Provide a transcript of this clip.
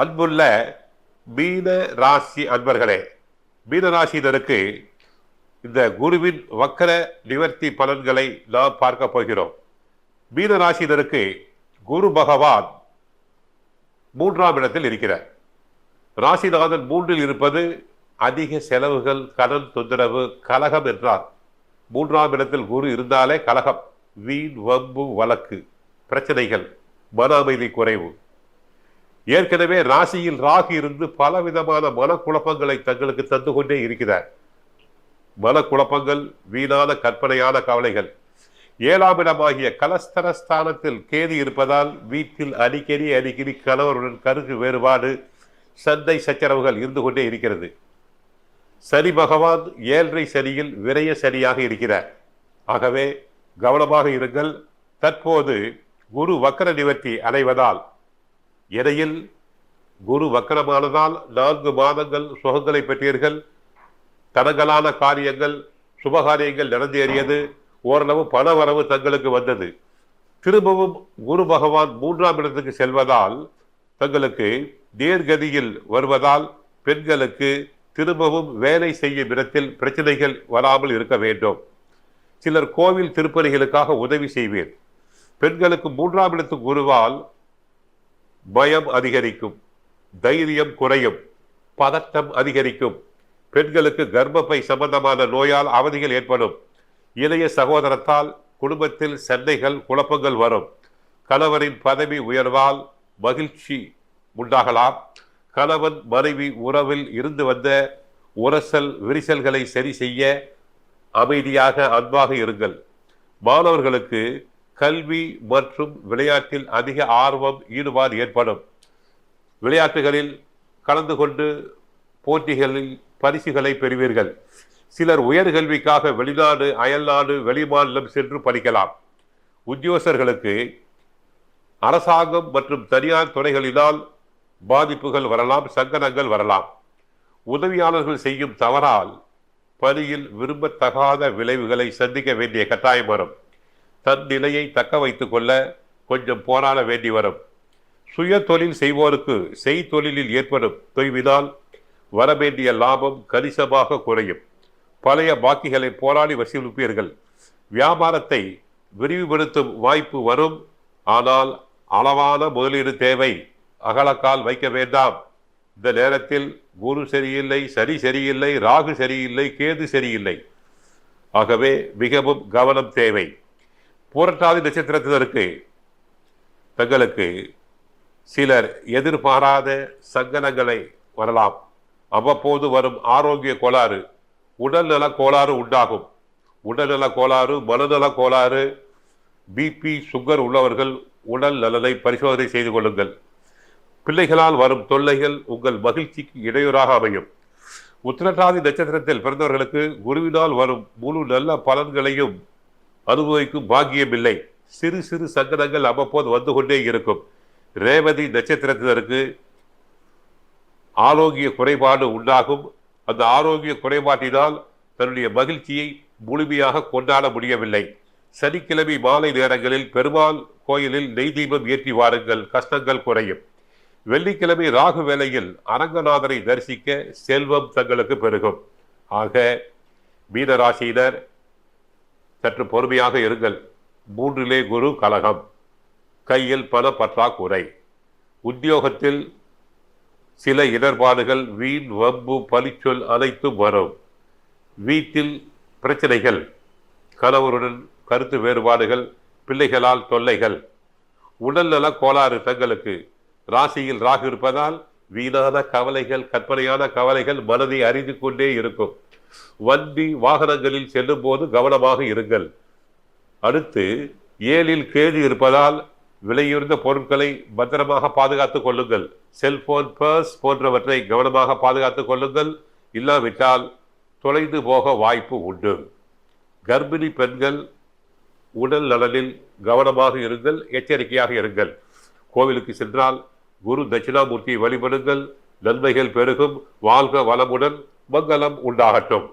அன்புள்ள மீன ராசி அன்பர்களே மீன ராசியினருக்கு இந்த குருவின் வக்கர நிவர்த்தி பலன்களை நாம் பார்க்க போகிறோம். மீன ராசியினருக்கு குரு பகவான் மூன்றாம் இடத்தில் இருக்கிறார். ராசிநாதன் மூன்றில் இருப்பது அதிக செலவுகள் கடன் தொந்தரவு கலகம் என்றார். மூன்றாம் இடத்தில் குரு இருந்தாலே கலகம் வீண் வம்பு வழக்கு பிரச்சனைகள் மன அமைதி குறைவு. ஏற்கனவே ராசியில் ராகு இருந்து பலவிதமான மனக்குழப்பங்களை தங்களுக்கு தந்து கொண்டே இருக்கிறார். மனக்குழப்பங்கள் வீணான கற்பனையான கவலைகள். ஏழாம் இடமாகிய கலஸ்தரஸ்தானத்தில் கேது இருப்பதால் வீட்டில் அடிக்கடி அடிக்கடி கணவருடன் கருத்து வேறுபாடு சந்தை சச்சரவுகள் இருந்து கொண்டே இருக்கிறது. சனி பகவான் ஏழரை சனியில் விரைய சனியாக இருக்கிறார். ஆகவே கவனமாக இருங்கள். தற்போது குரு வக்கர நிவர்த்தி அடைவதால் இடையில் குரு வக்கரமானதால் நான்கு மாதங்கள் சுகங்களை பெற்றீர்கள். தடங்கலான காரியங்கள் சுபகாரியங்கள் நடந்தேறியது. ஓரளவு பண வரவு தங்களுக்கு வந்தது. திரும்பவும் குரு பகவான் மூன்றாம் இடத்துக்கு செல்வதால் தங்களுக்கு நேர்கதியில் வருவதால் பெண்களுக்கு திரும்பவும் வேலை செய்யும் இடத்தில் பிரச்சனைகள் வராமல் இருக்க வேண்டும். சிலர் கோவில் திருப்பணிகளுக்காக உதவி செய்வேன். பெண்களுக்கு மூன்றாம் இடத்து குருவால் பயம் அதிகரிக்கும் தைரியம் குறையும் பதட்டம் அதிகரிக்கும். பெண்களுக்கு கர்ப்பப்பை சம்பந்தமான நோயால் அவதிகள் ஏற்படும். இளைய சகோதரத்தால் குடும்பத்தில் சண்டைகள் குழப்பங்கள் வரும். கணவரின் பதவி உயர்வால் மகிழ்ச்சி உண்டாகலாம். கணவன் மனைவி உறவில் இருந்து வந்த உரசல் விரிசல்களை சரி செய்ய அமைதியாக அன்பாக இருங்கள். மாணவர்களுக்கு கல்வி மற்றும் விளையாட்டில் அதிக ஆர்வம் ஈடுபாடு ஏற்படும். விளையாட்டுகளில் கலந்து கொண்டு போட்டிகளில் பரிசுகளை பெறுவீர்கள். சிலர் உயர்கல்விக்காக வெளிநாடு அயல்நாடு வெளிமாநிலம் சென்று படிக்கலாம். உத்தியோகர்களுக்கு அரசாங்கம் மற்றும் தனியார் துறைகளினால் பாதிப்புகள் வரலாம் சங்கடங்கள் வரலாம். உதவியாளர்கள் செய்யும் தவறால் பணியில் விரும்பத்தகாத விளைவுகளை சந்திக்க வேண்டிய கட்டாயம் வரும். தன் நிலையை தக்க வைத்து கொள்ள கொஞ்சம் போராட வேண்டி வரும். சுய தொழில் செய்வோருக்கு செய்தொழிலில் ஏற்படும் தொய்வினால் வரவேண்டிய லாபம் கணிசமாக குறையும். பழைய பாக்கிகளை போராடி வசூலிப்பீர்கள். வியாபாரத்தை விரிவுபடுத்தும் வாய்ப்பு வரும். ஆனால் அளவான முதலீடு தேவை. அகலக்கால் வைக்க வேண்டாம். இந்த நேரத்தில் குரு சரியில்லை சரி சரியில்லை ராகு சரியில்லை கேது சரியில்லை. ஆகவே மிகவும் கவனம் தேவை. புரட்டாதி நட்சத்திரத்தினருக்கு தங்களுக்கு சிலர் எதிர்பாராத சங்கடங்களை வரலாம். அவ்வப்போது வரும் ஆரோக்கிய கோளாறு உடல்நல கோளாறு உண்டாகும். உடல்நல கோளாறு மனநல கோளாறு பிபி சுகர் உள்ளவர்கள் உடல் நலனை பரிசோதனை செய்து கொள்ளுங்கள். பிள்ளைகளால் வரும் தொல்லைகள் உங்கள் மகிழ்ச்சிக்கு இடையூறாக அமையும். உத்திரட்டாதி நட்சத்திரத்தில் பிறந்தவர்களுக்கு குருவினால் வரும் முழு நல்ல பலன்களையும் அனுபவிக்கும் பாக்கியமில்லை. சிறு சிறு சங்கடங்கள் அவ்வப்போது வந்து கொண்டே இருக்கும். ரேவதி நட்சத்திரத்தினருக்கு ஆரோக்கிய குறைபாடு உண்டாகும். அந்த ஆரோக்கிய குறைபாட்டினால் தன்னுடைய மகிழ்ச்சியை முழுமையாக கொண்டாட முடியவில்லை. சனிக்கிழமை மாலை நேரங்களில் பெருமாள் கோயிலில் நெய் தீபம் ஏற்றி வாருங்கள் கஷ்டங்கள் குறையும். வெள்ளிக்கிழமை ராகு வேளையில் அரங்கநாதரை தரிசிக்க செல்வம் தங்களுக்கு பெருகும். ஆக மீனராசியினர் சற்று பொறுமையாக இருங்கள். மூன்றிலே குரு கலகம். கையில் பண பற்றாக்குறை. உத்தியோகத்தில் சில இடர்பாடுகள் வீண் வம்பு பலிச்சொல் அனைத்தும் வரும். வீட்டில் பிரச்சனைகள் கணவருடன் கருத்து வேறுபாடுகள் பிள்ளைகளால் தொல்லைகள். உடல்நல கோளாறு தங்களுக்கு. ராசியில் ராகு இருப்பதால் வீணான கவலைகள் கற்பனையான கவலைகள் மனதை அறிந்து கொண்டே இருக்கும். வண்டி வாகனங்களில் செல்லும் போது கவனமாக இருங்கள். அடுத்து ஏழில் கேது இருப்பதால் விலையுயர்ந்த பொருட்களை பத்திரமாக பாதுகாத்துக் கொள்ளுங்கள். செல்போன் பர்ஸ் போன்றவற்றை கவனமாக பாதுகாத்துக் கொள்ளுங்கள். இல்லாவிட்டால் தொலைந்து போக வாய்ப்பு உண்டு. கர்ப்பிணி பெண்கள் உடல் நலனில் கவனமாக இருங்கள் எச்சரிக்கையாக இருங்கள். கோவிலுக்கு சென்றால் குரு தட்சிணாமூர்த்தியை வழிபடுங்கள். நன்மைகள் பெருகும். வாழ்க வளமுடன். மங்களம் உண்டாகட்டும்